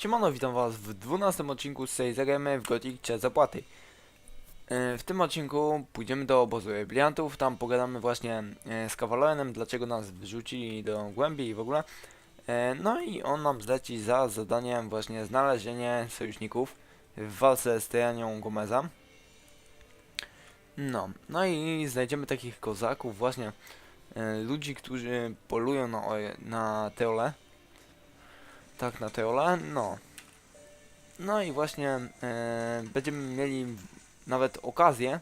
Siemano, witam was w 12 odcinku z serii Zagrajmy w Gothic Chess Zapłaty. E, W tym odcinku pójdziemy do obozu Ebliantów, tam pogadamy właśnie e, z Kawalonem, dlaczego nas wrzucili do głębi i w ogóle. E, No i on nam zleci za zadaniem właśnie znalezienie sojuszników w walce z Tyranią Gomeza. No, no i znajdziemy takich kozaków właśnie, ludzi, którzy polują na, na Teole. Tak, na Teole, no. No i właśnie e, będziemy mieli nawet okazję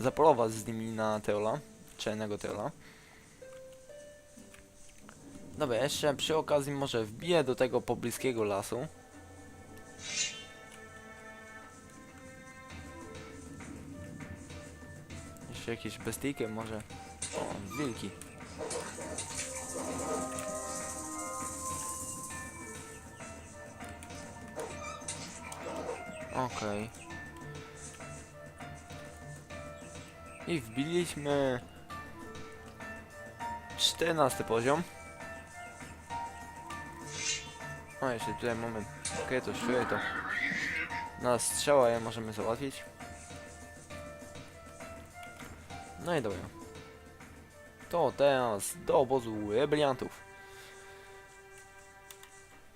zapolować z nimi na Teola, czarnego Teola. Dobra, jeszcze przy okazji może wbiję do tego pobliskiego lasu. Jeszcze jakieś bestyjki, może... O, wilki. Okej. I wbiliśmy 14 poziom. O, jeszcze tutaj mamy okej, to czuję to. Na strzała je możemy załatwić. No i dobra. To teraz do obozu rebeliantów.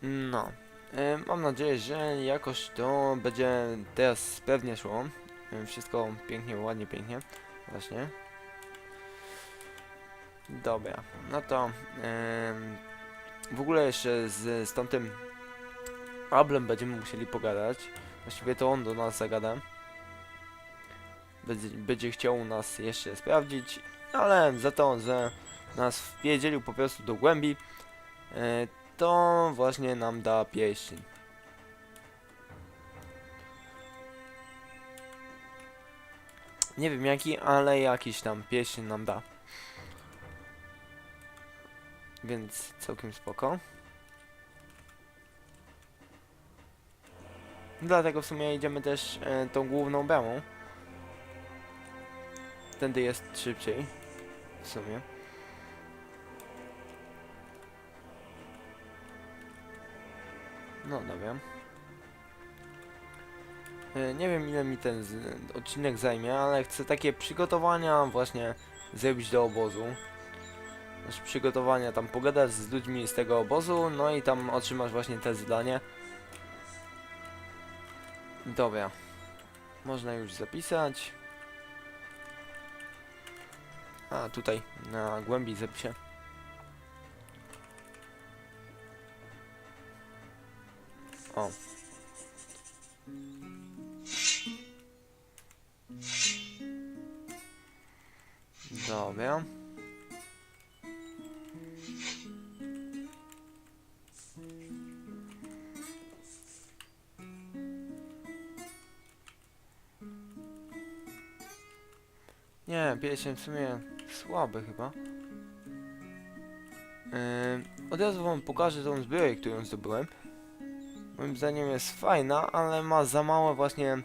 No. E, Mam nadzieję, że jakoś to będzie teraz pewnie szło. E, Wszystko pięknie, ładnie, pięknie. Właśnie. Dobra, no to w ogóle jeszcze z, z tamtym Ablem będziemy musieli pogadać. Właściwie to on do nas zagada. Będzie, będzie chciał nas jeszcze sprawdzić, ale za to, że nas wpierdzielił po prostu do głębi, e, to właśnie nam da pieśń. Nie wiem jaki, ale jakiś tam pieśń nam da. Więc całkiem spoko. Dlatego w sumie idziemy też e, tą główną bramą. Tędy jest szybciej. W sumie. No dobra. E, Nie wiem ile mi ten odcinek zajmie, ale chcę takie przygotowania właśnie zrobić do obozu. Znaczy przygotowania, tam pogadać z ludźmi z tego obozu, no i tam otrzymasz właśnie te zadanie. Dobra. Można już zapisać. A, tutaj, na głębi zapiszę. O. Dobra. Nie, pieśń w sumie słaby chyba. Yy, od razu wam pokażę tą zbroję, którą zdobyłem. Moim zdaniem jest fajna, ale ma za małe właśnie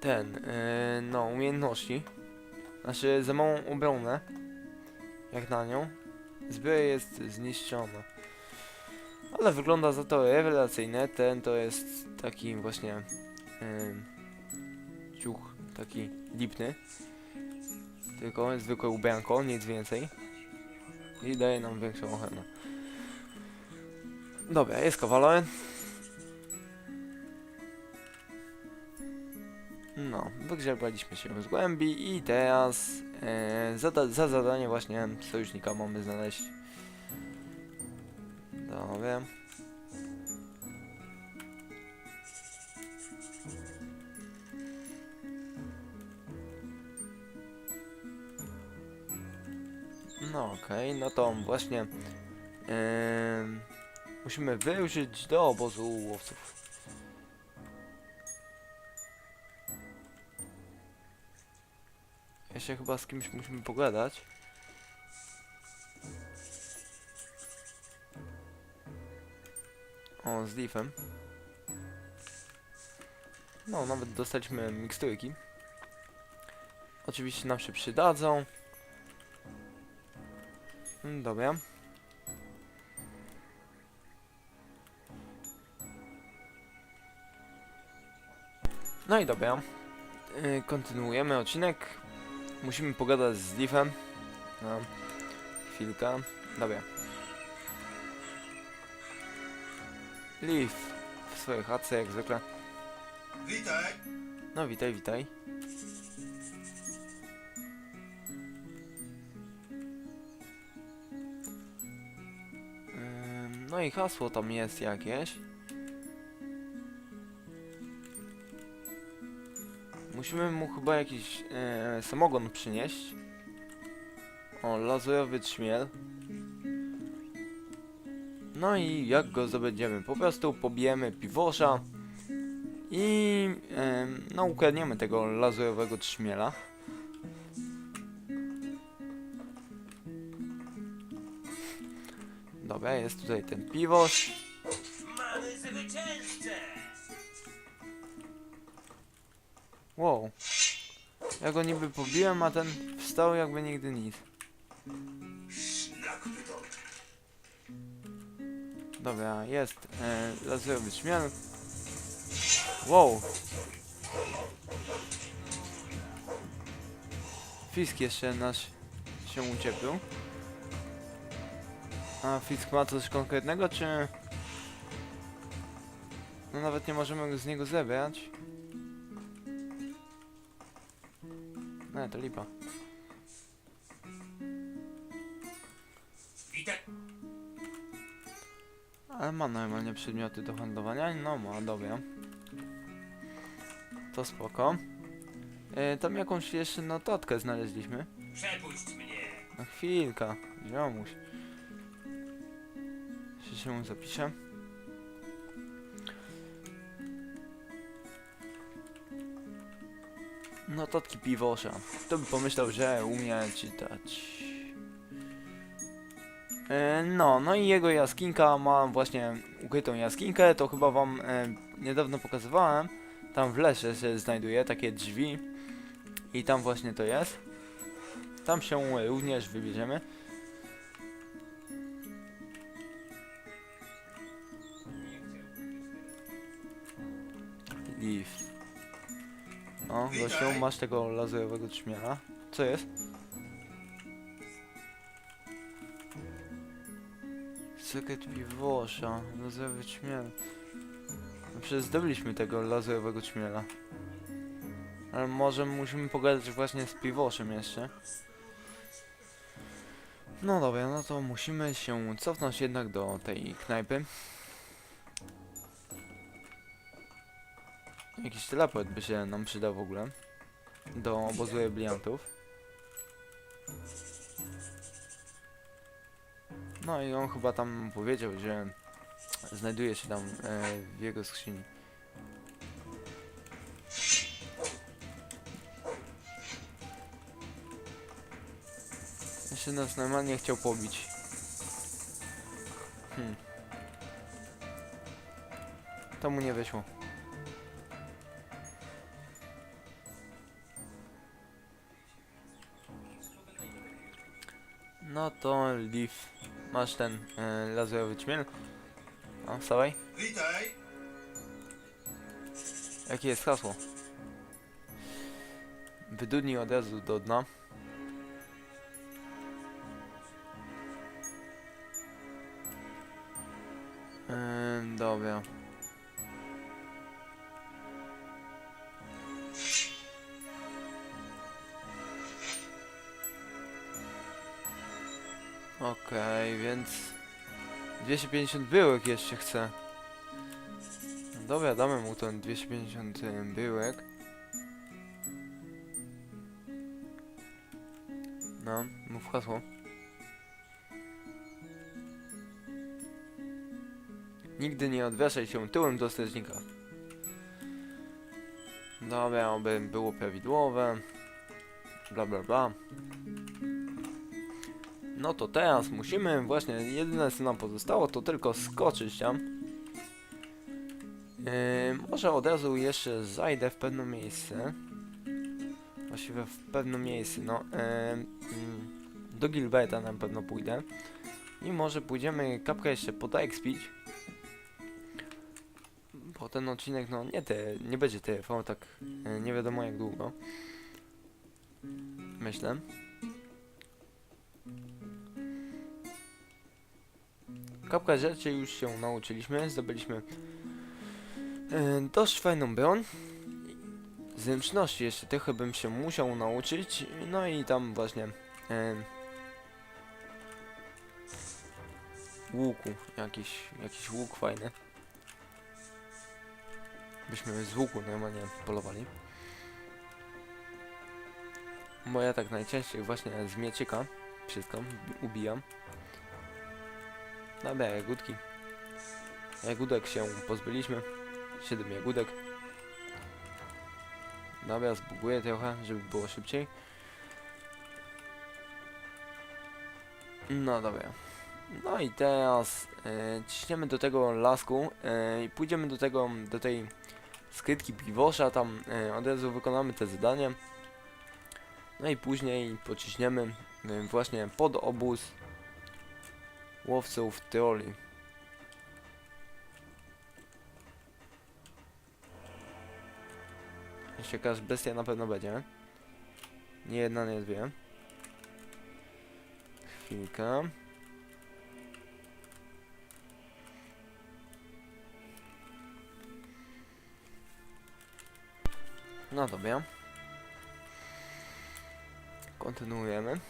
ten, yy, no, umiejętności. Znaczy za małą obronę, jak na nią. Zbroja jest zniszczona. Ale wygląda za to rewelacyjne. Ten to jest taki właśnie yy, ciuch, taki lipny. Tylko zwykłe ubranko, nic więcej. I daje nam większą ochronę. Dobra, jest kawałek. No, wygrzebaliśmy się z głębi i teraz e, zada za zadanie właśnie sojusznika mamy znaleźć. Dobra. No okej, no to właśnie em, musimy wyruszyć do obozu łowców. Jeszcze chyba z kimś musimy pogadać. O, z Leafem. No, nawet dostaliśmy miksturki. Oczywiście nam się przydadzą. Mm, Dobra. No i dobra. Yy, kontynuujemy odcinek. Musimy pogadać z Leafem. No. Chwilkę. Dobra. Leaf w swojej chatce jak zwykle. Witaj. No witaj, witaj. No i hasło tam jest jakieś. Musimy mu chyba jakiś e, samogon przynieść. O, lazurowy trzmiel. No i jak go zdobędziemy? Po prostu pobijemy piwosza i em, no ukradniemy tego lazurowego trzmiela. Dobra, jest tutaj ten piwosz. Mamy zwycięzcę. Wow. Ja go niby pobiłem, a ten wstał jakby nigdy nic. Dobra, jest e, laserowy trzmiel. Wow. Fisk jeszcze nasz się ucieplił. A Fisk ma coś konkretnego, czy... No nawet nie możemy z niego zebrać. No to lipa. Ale ma normalnie przedmioty do handlowania? No ma, dobra. To spoko. E, tam jakąś jeszcze notatkę znaleźliśmy. Przepuść mnie. No chwilka, ziomuś. Jeszcze się mu zapiszę. Notatki piwosza. Kto by pomyślał, że umie czytać. E, no, no i jego jaskinka ma właśnie ukrytą jaskinkę, to chyba wam e, niedawno pokazywałem. Tam w lesie się znajduje takie drzwi i tam właśnie to jest. Tam się również wybierzemy. Leaf. Gościu, masz tego lazurowego trzmiela. Co jest? Sekret piwosza, lazurowy trzmiel. No przecież zdobyliśmy tego lazurowego trzmiela. Ale może musimy pogadać właśnie z piwoszem jeszcze. No dobra, no to musimy się cofnąć jednak do tej knajpy. Jakiś teleport by się nam przydał w ogóle. Do obozu rebeliantów. No i on chyba tam powiedział, że znajduje się tam e, w jego skrzyni. Jeszcze nas normalnie chciał pobić. Hmm. To mu nie wyszło. To Leaf, masz ten e, laserowy ćmiel. O, wstawaj. Witaj. Jakie jest hasło? Wydudnij od razu do dna. Yy, dobra. Okej, więc 250 byłek jeszcze chcę. No Dobra, damy mu ten 250 byłek. No, mów hasło. Nigdy nie odwracaj się tyłem do strażnika. Dobra, oby było prawidłowe. Bla bla bla. No to teraz musimy właśnie, jedyne co nam pozostało to tylko skoczyć tam. Yy, może od razu jeszcze zajdę w pewne miejsce. Właściwie w pewne miejsce, no. Yy, mm, do Gilberta na pewno pójdę. I może pójdziemy kapkę jeszcze podeekspić. Bo ten odcinek, no nie te, nie będzie trwał tak e, nie wiadomo jak długo. Myślę. Kapka rzeczy już się nauczyliśmy, zdobyliśmy e, dość fajną broń. Zręczności jeszcze trochę bym się musiał nauczyć, no i tam właśnie e, łuku, jakiś, jakiś łuk fajny. Byśmy z łuku normalnie polowali. Bo ja tak najczęściej właśnie z wszystko ubijam. Dobra, jagódki. Jagódek się pozbyliśmy. 7 jagódek. Dobra, zbuguję trochę, żeby było szybciej. No dobra. No i teraz e, ciśniemy do tego lasku e, i pójdziemy do tego, do tej skrytki piwosza, tam e, od razu wykonamy te zadanie. No i później pociśniemy e, właśnie pod obóz łowców troli. Jeszcze jakaś bestia na pewno będzie. Nie jedna, nie dwie. Chwilkę. No dobra. Kontynuujemy.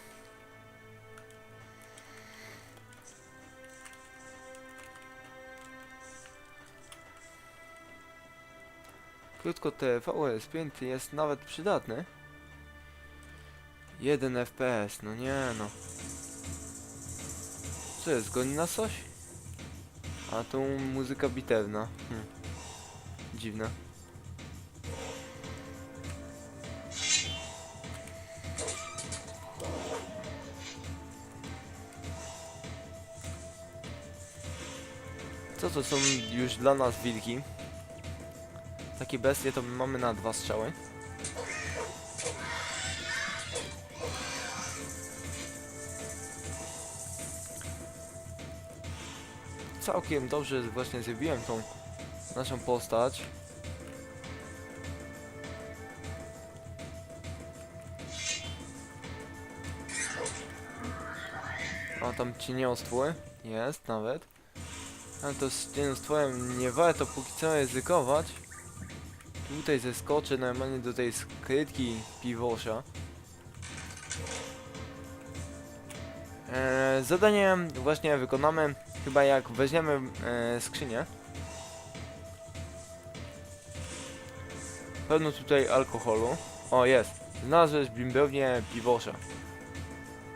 Krótko TVS 5 jest nawet przydatny. 1 FPS, no nie no. Co jest, goni nas coś? A tu muzyka bitewna. Hm. Dziwne. Co to są już dla nas wilki? Takie bestie to my mamy na dwa strzały. Całkiem dobrze właśnie zrobiłem tą naszą postać. O, tam cieniostwo jest nawet. Ale to z cieniostwem nie warto póki co ryzykować. Tutaj zeskoczę normalnie do tej skrytki piwosza. Eee, zadanie właśnie wykonamy chyba jak weźmiemy e, skrzynię. Pełno tutaj alkoholu. O jest. Znalazłeś bimbrownię piwosza.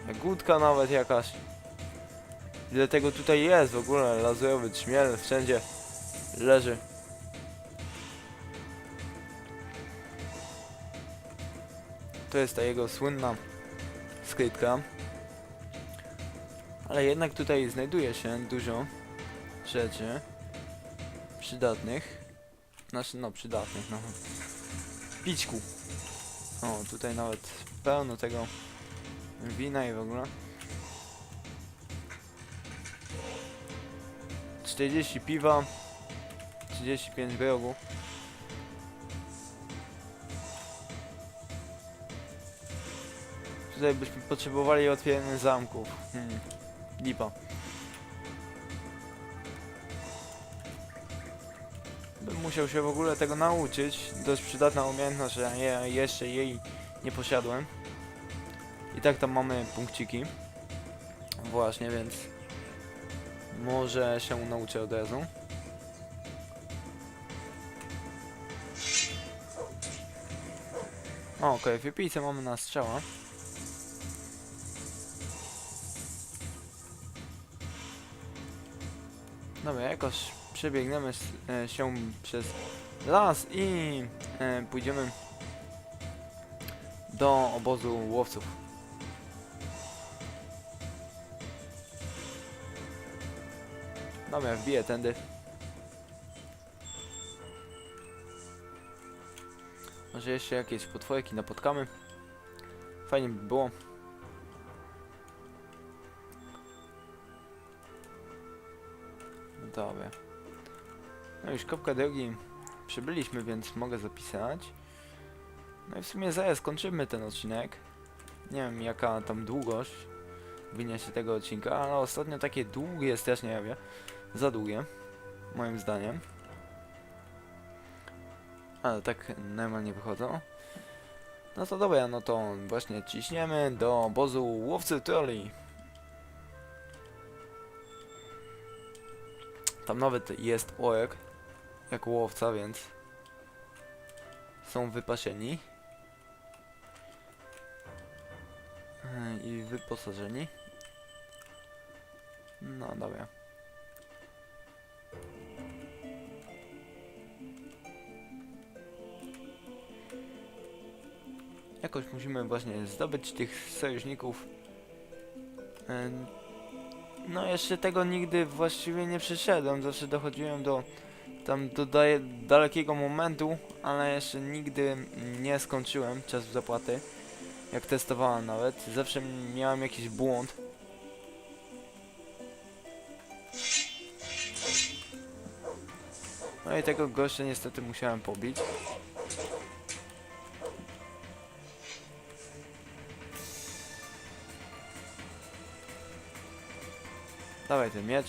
Jagódka nawet jakaś. Ile tego tutaj jest w ogóle? Lazurowy trzmiel wszędzie leży. To jest ta jego słynna skrytka. Ale jednak tutaj znajduje się dużo rzeczy przydatnych. Znaczy, no przydatnych, no. Pićku. O, tutaj nawet pełno tego wina i w ogóle. 40 piwa, 35 grogu. Tutaj byśmy potrzebowali otwierania zamków. Hmm. Lipa. Bym musiał się w ogóle tego nauczyć. Dość przydatna umiejętność, że ja jeszcze jej nie posiadłem. I tak tam mamy punkciki. Właśnie, więc może się nauczę od razu. O, okej, okay, mamy na strzała. Dobra, jakoś przebiegniemy e, się przez las i e, pójdziemy do obozu łowców. Dobra, wbiję tędy. Może jeszcze jakieś potworki napotkamy. Fajnie by było. Dobra. No już kopka drogi przybyliśmy, więc mogę zapisać. No i w sumie zaraz kończymy ten odcinek. Nie wiem jaka tam długość wyniesie tego odcinka, ale ostatnio takie długie strasznie ja wiem. Za długie, moim zdaniem. Ale tak normalnie wychodzą. No to dobra, no to właśnie ciśniemy do obozu łowcy troli. Tam nawet jest orek jako łowca, więc są wypasieni i wyposażeni. No dobra. Jakoś musimy właśnie zdobyć tych sojuszników. No jeszcze tego nigdy właściwie nie przyszedłem, zawsze dochodziłem do tam do dalekiego momentu, ale jeszcze nigdy nie skończyłem czasu zapłaty. Jak testowałem nawet, zawsze miałem jakiś błąd. No i tego gościa niestety musiałem pobić. Dawaj ten miecz.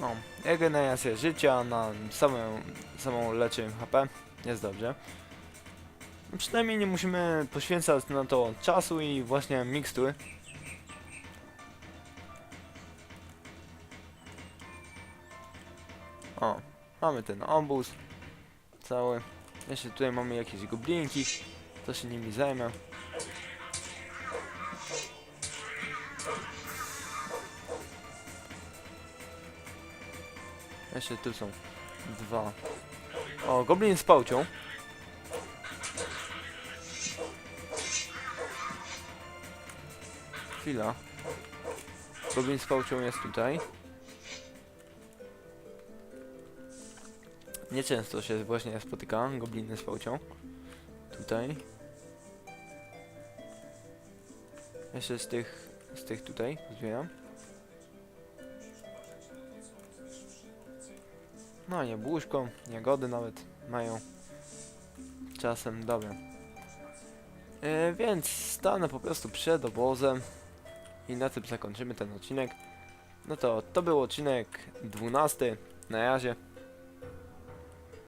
No, regeneracja życia na samą, samą leczenie HP jest dobrze. No, przynajmniej nie musimy poświęcać na to czasu i właśnie mikstury. O, mamy ten obóz cały. Jeszcze tutaj mamy jakieś goblinki, to się nimi zajmę. Jeszcze tu są dwa. O, goblin z pałcią. Chwila. Goblin z pałcią jest tutaj. Nieczęsto się właśnie spotyka gobliny z pałcią. Tutaj. Jeszcze z tych, z tych tutaj zbieram. No, jabłuszko, jagody nawet mają. Czasem, dobra. E, więc stanę po prostu przed obozem i na tym zakończymy ten odcinek. No to to był odcinek 12. Na razie.